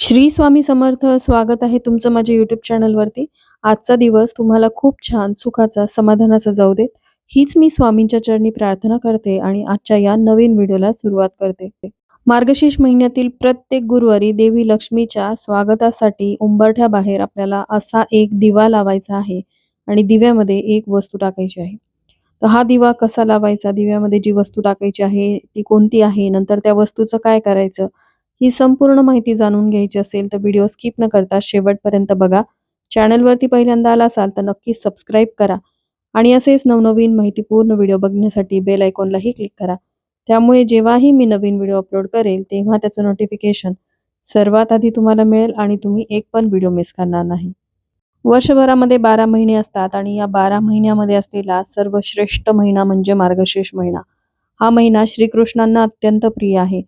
श्री स्वामी समर्थ स्वागत आहे तुमचं माझ्या युट्यूब चॅनलवरती आजचा दिवस तुम्हाला खूप छान सुखाचा समाधानाचा जाऊ देत. हीच मी स्वामींच्या चरणी प्रार्थना करते आणि आजच्या या नवीन व्हिडिओला सुरुवात करते. मार्गशीर्ष महिन्यातील प्रत्येक गुरुवारी देवी लक्ष्मीच्या स्वागतासाठी उंबरठ्याबाहेर आपल्याला असा एक दिवा लावायचा आहे आणि दिव्यामध्ये एक वस्तू टाकायची आहे. तर हा दिवा कसा लावायचा? दिव्यामध्ये जी वस्तू टाकायची आहे ती कोणती आहे? नंतर त्या वस्तूचं काय करायचं? ही संपूर्ण माहिती जाणून घ्यायची असेल तर व्हिडिओ स्किप न करता शेवटपर्यंत बघा. चॅनलवरती पहिल्यांदा आला असाल तर नक्की सबस्क्राईब करा आणि असेच नवनवीन माहितीपूर्ण व्हिडिओ बघण्यासाठी बेल आयकॉनलाही क्लिक करा. त्यामुळे जेव्हाही मी नवीन व्हिडिओ अपलोड करेल तेव्हा त्याचं नोटिफिकेशन सर्वात आधी तुम्हाला मिळेल आणि तुम्ही एक पण व्हिडिओ मिस करणार नाही. वर्षभरामध्ये बारा महिने असतात आणि या बारा महिन्यामध्ये असलेला सर्वश्रेष्ठ महिना म्हणजे मार्गशीर्ष महिना. हा महिना श्रीकृष्णांना अत्यंत प्रिय आहे.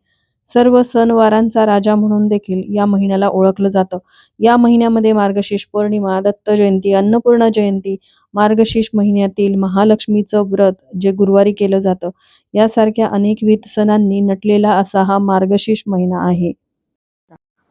सर्व सणवारांचा राजा म्हणून देखील या महिन्याला ओळखलं जातं. या महिन्यामध्ये मार्गशीर्ष पौर्णिमा दत्त जयंती अन्नपूर्णा जयंती मार्गशीर्ष महिन्यातील महालक्ष्मीचं व्रत जे गुरुवारी केलं जातं. यासारख्या अनेकविध सणांनी नटलेला असा हा मार्गशीर्ष महिना आहे.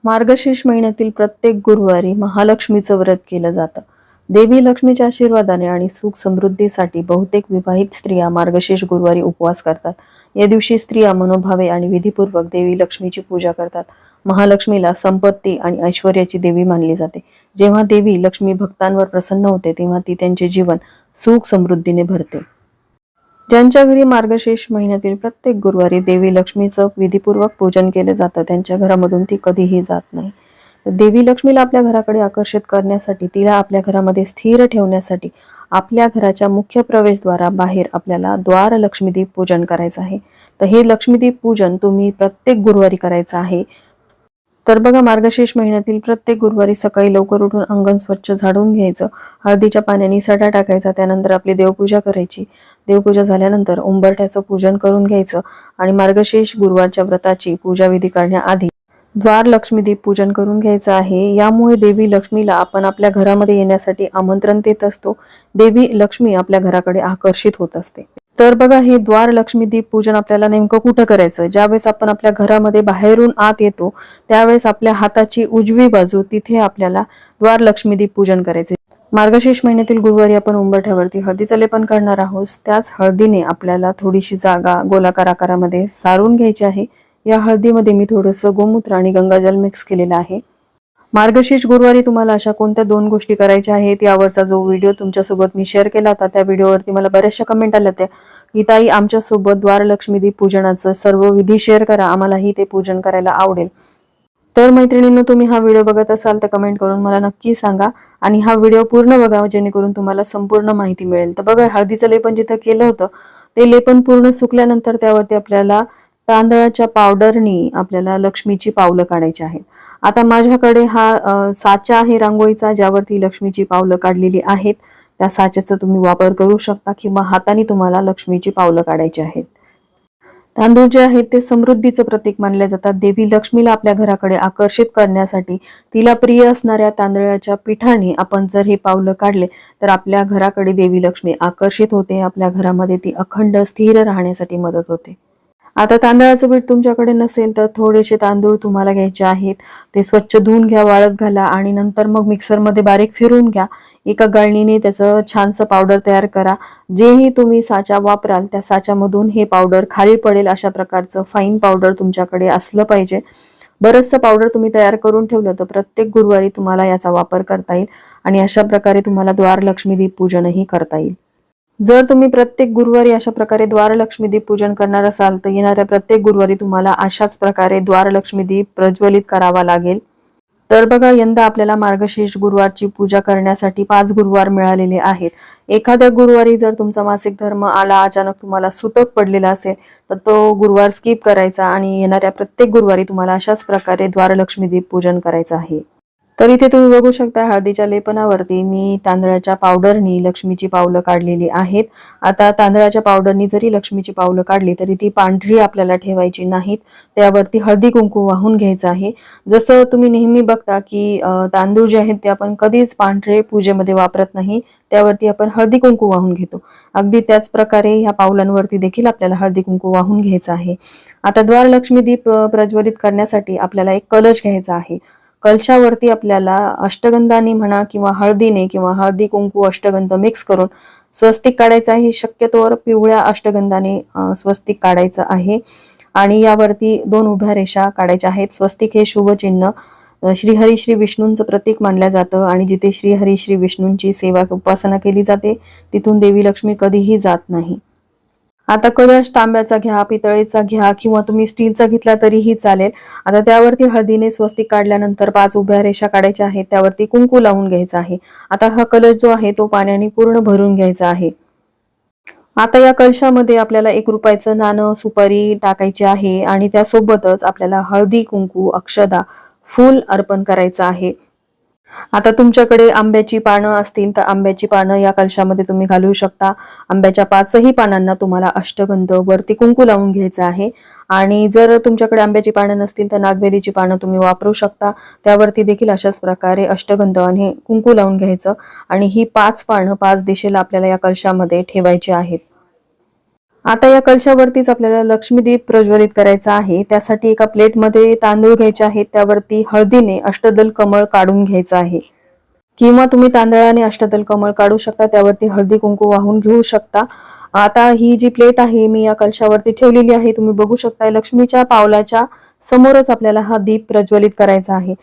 मार्गशीर्ष महिन्यातील प्रत्येक गुरुवारी महालक्ष्मीचं व्रत केलं जातं. देवी लक्ष्मीच्या आशीर्वादाने आणि सुख समृद्धीसाठी बहुतेक विवाहित स्त्रिया मार्गशीर्ष गुरुवारी उपवास करतात. या दिवशी स्त्रिया मनोभावे आणि विधीपूर्वक देवी लक्ष्मीची पूजा करतात. महालक्ष्मीला संपत्ती आणि ऐश्वर्याची देवी मानली जाते. जेव्हा देवी लक्ष्मी भक्तांवर प्रसन्न होते तेव्हा ती त्यांचे जीवन सुख समृद्धीने भरते. ज्यांच्या घरी मार्गशीर्ष महिन्यातील प्रत्येक गुरुवारी देवी लक्ष्मीचं विधीपूर्वक पूजन केले जातं त्यांच्या घरामधून ती कधीही जात नाही. देवी लक्ष्मीला आपल्या घराकडे आकर्षित करण्यासाठी तिला आपल्या घरामध्ये स्थिर ठेवण्यासाठी आपल्या घराच्या मुख्य प्रवेशद्वारा बाहेर आपल्याला द्वार लक्ष्मीदीप पूजन करायचं आहे. तर हे लक्ष्मीदीप पूजन तुम्ही प्रत्येक गुरुवारी करायचं आहे. तर बघा मार्गशीर्ष महिन्यातील प्रत्येक गुरुवारी सकाळी लवकर उठून अंगण स्वच्छ झाडून घ्यायचं. हळदीच्या पाण्याने सडा टाकायचा त्यानंतर आपली देवपूजा करायची. देवपूजा झाल्यानंतर उंबरठ्याचं पूजन करून घ्यायचं आणि मार्गशीर्ष गुरुवारच्या व्रताची पूजाविधी करण्याआधी द्वार लक्ष्मीदीप पूजन करून घ्यायचं आहे. यामुळे देवी लक्ष्मीला आपण आपल्या घरामध्ये येण्यासाठी आमंत्रण देत असतो. देवी लक्ष्मी आपल्या घराकडे आकर्षित होत असते. तर बघा हे द्वार लक्ष्मीदीप पूजन आपल्याला नेमकं कुठं करायचं? ज्यावेळेस आपण आपल्या घरामध्ये बाहेरून आत येतो त्यावेळेस आपल्या हाताची उजवी बाजू तिथे आपल्याला द्वार लक्ष्मीदीप पूजन करायचे मार्गशीर्ष महिन्यातील गुरुवारी आपण उंबरठ्यावरती हळदीचं लेपन करणार आहोत. त्याच हळदीने आपल्याला थोडीशी जागा गोलाकार आकारामध्ये सारून घ्यायची आहे. या हळदीमध्ये मी थोडंसं गोमूत्र आणि गंगाजल मिक्स केलेलं आहे. मार्गशीर्ष गुरुवारी तुम्हाला अशा कोणत्या दोन गोष्टी करायच्या आहेत यावरचा जो व्हिडिओ तुमच्यासोबत मी शेअर केला होता त्या व्हिडिओवरती मला बऱ्याचशा कमेंट आल्या होत्या. की ताई आमच्यासोबत द्वारलक्ष्मी दीप पूजनाचं सर्व विधी शेअर करा आम्हालाही ते पूजन करायला आवडेल. तर मैत्रिणींनो तुम्ही हा व्हिडिओ बघत असाल तर कमेंट करून मला नक्की सांगा आणि हा व्हिडिओ पूर्ण बघा जेणेकरून तुम्हाला संपूर्ण माहिती मिळेल. तर बघा हळदीचं लेपन जिथं केलं होतं ते लेपन पूर्ण सुकल्यानंतर त्यावरती आपल्याला तांदळाच्या पावडरनी आपल्याला लक्ष्मीची पावलं काढायची आहेत. आता माझ्याकडे हा साचा आहे रांगोळीचा ज्यावरती लक्ष्मीची पावलं काढलेली आहेत. त्या साच्याचा तुम्ही वापर करू शकता किंवा हाताने तुम्हाला लक्ष्मीची पावलं काढायची आहेत. तांदूळ जे आहेत ते समृद्धीचं प्रतीक मानले जातात. देवी लक्ष्मीला आपल्या घराकडे आकर्षित करण्यासाठी तिला प्रिय असणाऱ्या तांदळाच्या पिठाने आपण जर हे पावलं काढले तर आपल्या घराकडे देवी लक्ष्मी आकर्षित होते. आपल्या घरामध्ये ती अखंड स्थिर राहण्यासाठी मदत होते. आता तांदळाचं पीठ तुमच्याकडे नसेल तर थोडेसे तांदूळ तुम्हाला घ्यायचे आहेत. ते स्वच्छ धुवून घ्या वाळत घाला आणि नंतर मग मिक्सरमध्ये बारीक फिरून घ्या. एका गाळणीने त्याचं छानसं पावडर तयार करा. जेही तुम्ही साचा वापराल त्या साच्यामधून हे पावडर खाली पडेल अशा प्रकारचं फाईन पावडर तुमच्याकडे असलं पाहिजे. बरंचसं पावडर तुम्ही तयार करून ठेवलं तर प्रत्येक गुरुवारी तुम्हाला याचा वापर करता येईल आणि अशा प्रकारे तुम्हाला द्वार लक्ष्मीदीप पूजनही करता येईल. जर तुम्ही प्रत्येक गुरुवारी अशा प्रकारे द्वारलक्ष्मी दीप पूजन करणार असाल तर येणाऱ्या प्रत्येक गुरुवारी तुम्हाला अशाच प्रकारे द्वारलक्ष्मी दीप प्रज्वलित करावा लागेल. तर बघा यंदा आपल्याला मार्गशीर्ष गुरुवारची पूजा करण्यासाठी पाच गुरुवार मिळालेले आहेत. एखाद्या गुरुवारी जर तुमचा मासिक धर्म आला अचानक तुम्हाला सुतक पडलेला असेल तर तो गुरुवार स्किप करायचा आणि येणाऱ्या प्रत्येक गुरुवारी तुम्हाला अशाच प्रकारे द्वारलक्ष्मी दीप पूजन करायचं आहे. तर इथे तुम्ही बघू शकता हळदीच्या लेपनावरती मी तांदळाच्या पावडरनी लक्ष्मीची पावलं काढलेली आहेत. आता तांदळाच्या पावडरनी जरी लक्ष्मीची पावलं काढली तरी ती पांढरी आपल्याला ठेवायची नाहीत. त्यावरती हळदी कुंकू वाहून घ्यायचं आहे. जसं तुम्ही नेहमी बघता की तांदूळ जे आहेत ते आपण कधीच पांढरे पूजेमध्ये वापरत नाही. त्यावरती आपण हळदी कुंकू वाहून घेतो. अगदी त्याच प्रकारे ह्या पावलांवरती देखील आपल्याला हळदी कुंकू वाहून घ्यायचं आहे. आता द्वार लक्ष्मी दीप प्रज्वलित करण्यासाठी आपल्याला एक कलश घ्यायचा आहे. कलशावरती आपल्याला अष्टगंधाने म्हणा किंवा हळदीने किंवा हळदी कुंकू अष्टगंध मिक्स करून स्वस्तिक काढायचं आहे. शक्यतोवर पिवळ्या अष्टगंधाने स्वस्तिक काढायचं आहे. आणि यावरती दोन उभ्या रेषा काढायच्या आहेत. स्वस्तिक हे शुभ चिन्ह. श्रीहरी श्री विष्णूंचं प्रतीक मानलं जातं आणि जिथे श्रीहरी श्री विष्णूंची सेवा उपासना केली जाते तिथून देवी लक्ष्मी कधीही जात नाही. आता कलश तांब्याचा घ्या पितळेचा घ्या किंवा तुम्ही स्टीलचा घेतला तरीही चालेल. आता त्यावरती हळदीने स्वस्तिक काढल्यानंतर पाच उभ्या रेषा काढायच्या आहेत त्यावरती कुंकू लावून घ्यायचा आहे. आता हा कलश जो आहे तो पाण्याने पूर्ण भरून घ्यायचा आहे. आता या कलशामध्ये आपल्याला एक रुपयाचं नाणं सुपारी टाकायची आहे आणि त्यासोबतच आपल्याला हळदी कुंकू अक्षदा फूल अर्पण करायचं आहे. आता तुमच्याकडे आंब्याची पानं असतील तर आंब्याची पानं या कलशामध्ये तुम्ही घालू शकता. आंब्याच्या पाचही पानांना तुम्हाला अष्टगंध वरती कुंकू लावून घ्यायचं आहे. आणि जर तुमच्याकडे आंब्याची पानं नसतील तर नागवेलीची पानं तुम्ही वापरू शकता. त्यावरती देखील अशाच प्रकारे अष्टगंध आणि कुंकू लावून घ्यायचं. आणि ही पाच पानं पाच दिशेला आपल्याला या कलशामध्ये ठेवायची आहेत. आता या कलशावरतीच आपल्याला लक्ष्मीदीप प्रज्वलित करायचा आहे. त्यासाठी एका प्लेटमध्ये तांदूळ घ्यायचे आहेत. त्यावरती हळदीने अष्टदल कमळ काढून घ्यायचं आहे. किंवा तुम्ही तांदळाने अष्टदल कमळ काढू शकता. त्यावरती हळदी कुंकू वाहून घेऊ शकता. आता ही जी प्लेट आहे मी या कलशावरती ठेवलेली आहे. तुम्ही बघू शकता लक्ष्मीच्या पावलाच्या समोरच आपल्याला हा दीप प्रज्वलित करायचा आहे.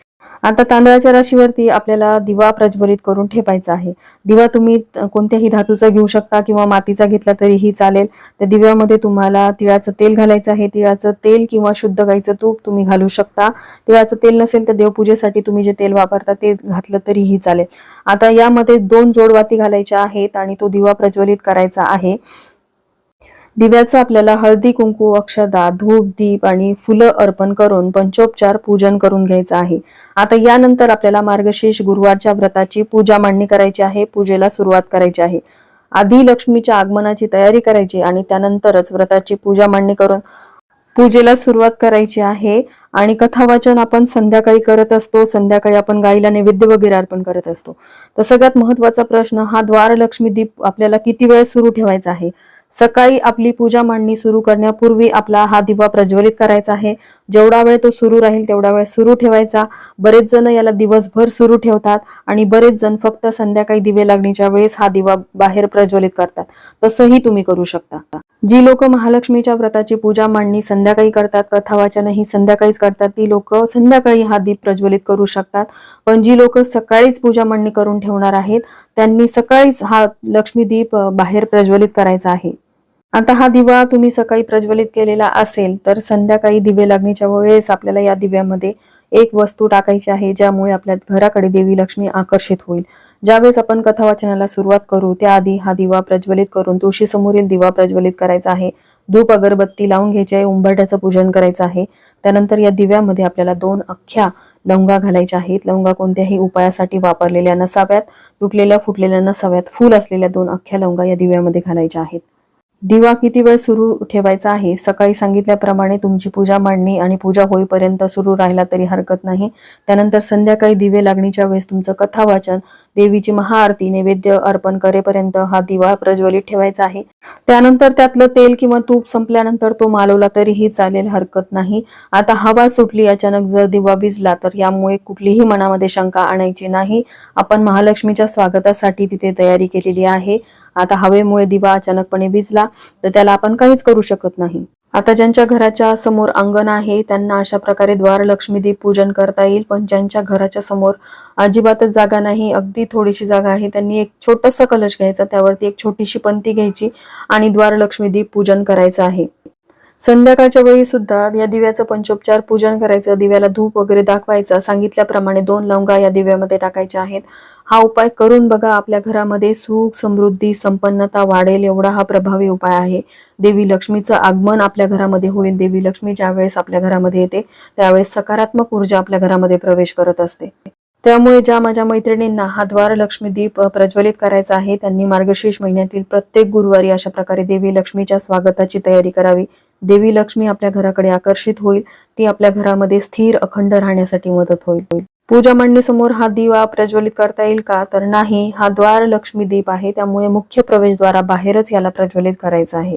आता तांदळाच्या राशीवरती आपल्याला दिवा प्रज्वलित करून ठेवायचा आहे. दिवा तुम्ही कोणत्याही धातूचा घेऊ शकता किंवा मातीचा घेतला तरीही चालेल. त्या दिव्यामध्ये तुम्हाला तिळाचं तेल घालायचं आहे. तिळाचं तेल किंवा शुद्ध गाईचं तूप तुम्ही घालू शकता. तिळाचं तेल नसेल तर देवपूजेसाठी तुम्ही जे तेल वापरता ते घातलं तरीही चालेल. आता यामध्ये दोन जोडवाती घालायच्या आहेत आणि तो दिवा प्रज्वलित करायचा आहे. दिव्याचं आपल्याला हळदी कुंकू अक्षदा धूप दीप आणि फुलं अर्पण करून पंचोपचार पूजन करून घ्यायचं आहे. आता यानंतर आपल्याला मार्गशीर्ष गुरुवारच्या व्रताची पूजा मांडणी करायची आहे. पूजेला सुरुवात करायची आहे. आधी लक्ष्मीच्या आगमनाची तयारी करायची आणि त्यानंतरच व्रताची पूजा मांडणी करून पूजेला सुरुवात करायची आहे. आणि कथावाचन आपण संध्याकाळी करत असतो. संध्याकाळी आपण गाईला नैवेद्य वगैरे अर्पण करत असतो. तर सगळ्यात महत्त्वाचा प्रश्न हा द्वार लक्ष्मी दीप आपल्याला किती वेळ सुरू ठेवायचा आहे? सकाळी आपली पूजा मांडणी सुरू करण्यापूर्वी आपला हा दिवा प्रज्वलित करायचा आहे. जेवढा वेळ तो सुरू राहील तेवढा वेळ सुरू ठेवायचा. बरेच जण याला दिवसभर सुरू ठेवतात आणि बरेच जण फक्त संध्याकाळी दिवे लागणीच्या वेळेस हा दिवा बाहेर प्रज्वलित करतात. तसंही तुम्ही करू शकता. जी लोक महालक्ष्मीच्या व्रताची पूजा मांडणी संध्याकाळी करतात कथावाचनही संध्याकाळीच करतात ती लोक संध्याकाळी हा दीप प्रज्वलित करू शकतात. पण जी लोक सकाळीच पूजा मांडणी करून ठेवणार आहेत त्यांनी सकाळीच हा लक्ष्मी दीप बाहेर प्रज्वलित करायचा आहे. आता हा दिवा तुम्ही सकाळी प्रज्वलित केलेला असेल तर संध्याकाळी दिवे लागण्याच्या वेळेस आपल्याला या दिव्यामध्ये एक वस्तू टाकायची आहे ज्यामुळे आपल्या घराकडे देवी लक्ष्मी आकर्षित होईल. ज्यावेळेस आपण कथा वाचनाला सुरुवात करू त्याआधी हा दिवा प्रज्वलित करून तुळशी समोरील दिवा प्रज्वलित करायचा आहे. धूप अगरबत्ती लावून घ्यायची आहे उंबरठ्याचं पूजन करायचं आहे. त्यानंतर या दिव्यामध्ये आपल्याला दोन अख्ख्या लवंगा घालायच्या आहेत. लवंगा कोणत्याही उपायासाठी वापरलेल्या नसाव्यात तुटलेल्या फुटलेल्या नसाव्यात फुल असलेल्या दोन अख्ख्या लवंगा या दिव्यामध्ये घालायच्या आहेत. दिवा किती वेळ सुरू ठेवायचा आहे? सकाळी सांगितल्याप्रमाणे तुमची पूजा मांडणी आणि पूजा होईपर्यंत सुरू राहिला तरी हरकत नाही. त्यानंतर संध्याकाळी दिवे लागणीच्या वेळेस तुमचं कथा वाचन देवीची महाआरती नैवेद्य अर्पण करेपर्यंत हा दिवा प्रज्वलित ठेवायचा आहे. त्यानंतर त्यातलं तेल किंवा तूप संपल्यानंतर तो मालवला तरीही चालेल हरकत नाही. आता हवा सुटली अचानक जर दिवा विजला तर यामुळे कुठलीही मनामध्ये शंका आणायची नाही. आपण महालक्ष्मीच्या स्वागतासाठी तिथे तयारी केलेली आहे. आता हवेमुळे दिवा अचानकपणे विजला तर त्याला आपण काहीच करू शकत नाही. आता ज्यांच्या घराच्या समोर अंगण आहे त्यांना अशा प्रकारे द्वार लक्ष्मीदेव पूजन करता येईल. पण ज्यांच्या घराच्या समोर अजिबातच जागा नाही अगदी थोडीशी जागा आहे त्यांनी एक छोटस कलश घ्यायचा. त्यावरती एक छोटीशी पंती घ्यायची आणि द्वार लक्ष्मीदेव पूजन करायचं आहे. संध्याकाळच्या वेळी सुद्धा या दिव्याचं पंचोपचार पूजन करायचं दिव्याला धूप वगैरे दाखवायचा सांगितल्याप्रमाणे दोन लवंगा या दिव्यामध्ये टाकायच्या आहेत. हा उपाय करून बघा आपल्या घरामध्ये सुख समृद्धी संपन्नता वाढेल एवढा हा प्रभावी उपाय आहे. देवी लक्ष्मीचं आगमन आपल्या घरामध्ये होईल. देवी लक्ष्मी ज्या वेळेस आपल्या घरामध्ये येते त्यावेळेस सकारात्मक ऊर्जा आपल्या घरामध्ये प्रवेश करत असते. त्यामुळे ज्या माझ्या मैत्रिणींना हा द्वार लक्ष्मी दीप प्रज्वलित करायचा आहे त्यांनी मार्गशीर्ष महिन्यातील प्रत्येक गुरुवारी अशा प्रकारे देवी लक्ष्मीच्या स्वागताची तयारी करावी. देवी लक्ष्मी आपल्या घराकडे आकर्षित होईल ती आपल्या घरामध्ये स्थिर अखंड राहण्यासाठी मदत होईल. पूजा मांडणी समोर हा दिवा प्रज्वलित करता येईल का? तर नाही हा द्वार लक्ष्मी दीप आहे त्यामुळे मुख्य प्रवेशद्वारा बाहेरच याला प्रज्वलित करायचा आहे.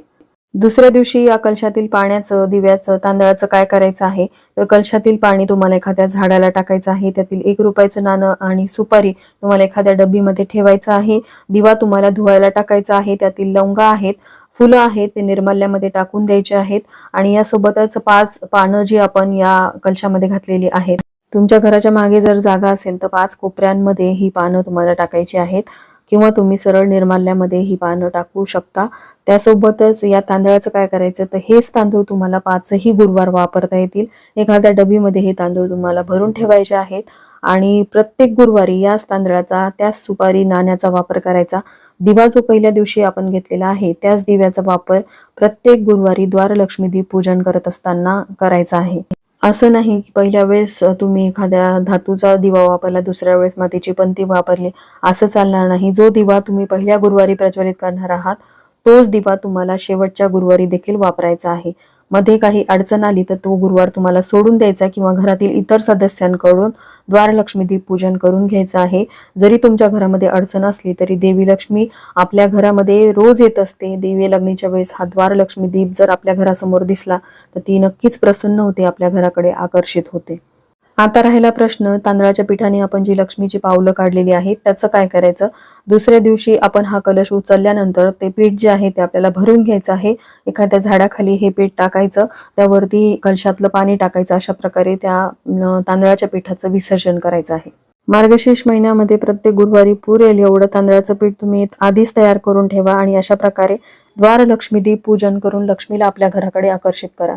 दुसऱ्या दिवशी या कलशातील पाण्याचं दिव्याचं तांदळाचं काय करायचं आहे? तर कलशातील पाणी तुम्हाला एखाद्या झाडाला टाकायचं आहे त्यातील एक रुपयाचं नाणं आणि सुपारी तुम्हाला एखाद्या डब्बीमध्ये ठेवायचं आहे. दिवा तुम्हाला धुवायला टाकायचा आहे त्यातील लवंगा आहेत फुलं आहेत ते निर्माल्यामध्ये टाकून द्यायचे आहेत आणि यासोबतच पाच पानं जी आपण या कलशामध्ये घातलेली आहेत. तुमच्या घराच्या मागे जर जागा असेल तर पाच कोपऱ्यांमध्ये ही पानं तुम्हाला टाकायची आहेत किंवा तुम्ही सरळ निर्माल्यामध्ये ही पानं टाकू शकता. त्यासोबतच या तांदळाचं काय करायचं तर हेच तांदूळ तुम्हाला पाचही गुरुवार वापरता येतील. एखाद्या डबीमध्ये हे तांदूळ तुम्हाला भरून ठेवायचे आहेत आणि प्रत्येक गुरुवारी याच तांदळाचा त्याच सुपारी नाण्याचा वापर करायचा. दिवा जो पहिल्या दिवशी आपण घेतलेला आहे त्याच दिव्याचा वापर प्रत्येक गुरुवारी द्वारलक्ष्मी दीप पूजन करत असताना करायचा आहे. असं नाही की पहिल्या वेळेस तुम्ही एखाद्या धातूचा दिवा वापरला दुसऱ्या वेळेस मातीची पंती वापरली असं चालणार नाही. जो दिवा तुम्ही पहिल्या गुरुवारी प्रज्वलित करणार आहात तोच दिवा तुम्हाला शेवटच्या गुरुवारी देखील वापरायचा आहे. मध्ये काही अडचण आली तर तो गुरुवार तुम्हाला सोडून द्यायचा किंवा घरातील इतर सदस्यांकडून द्वारलक्ष्मीदीप पूजन करून घ्यायचं आहे. जरी तुमच्या घरामध्ये अडचण असली तरी देवी लक्ष्मी आपल्या घरामध्ये रोज येत असते. देवी लग्नीच्या वेळेस हा द्वारलक्ष्मी दीप जर आपल्या घरासमोर दिसला तर ती नक्कीच प्रसन्न होते आपल्या घराकडे आकर्षित होते. आता राहिला प्रश्न तांदळाच्या पिठाने आपण जी लक्ष्मीची पावलं काढलेली आहेत त्याचं काय करायचं? दुसऱ्या दिवशी आपण हा कलश उचलल्यानंतर ते पीठ जे आहे ते आपल्याला भरून घ्यायचं आहे. एखाद्या झाडाखाली हे पीठ टाकायचं त्यावरती कलशातलं पाणी टाकायचं अशा प्रकारे त्या तांदळाच्या पिठाचं विसर्जन करायचं आहे. मार्गशीर्ष महिन्यामध्ये प्रत्येक गुरुवारी पुरेल एवढं तांदळाचं पीठ तुम्ही आधीच तयार करून ठेवा आणि अशा प्रकारे द्वारलक्ष्मी दीप पूजन करून लक्ष्मीला आपल्या घराकडे आकर्षित करा.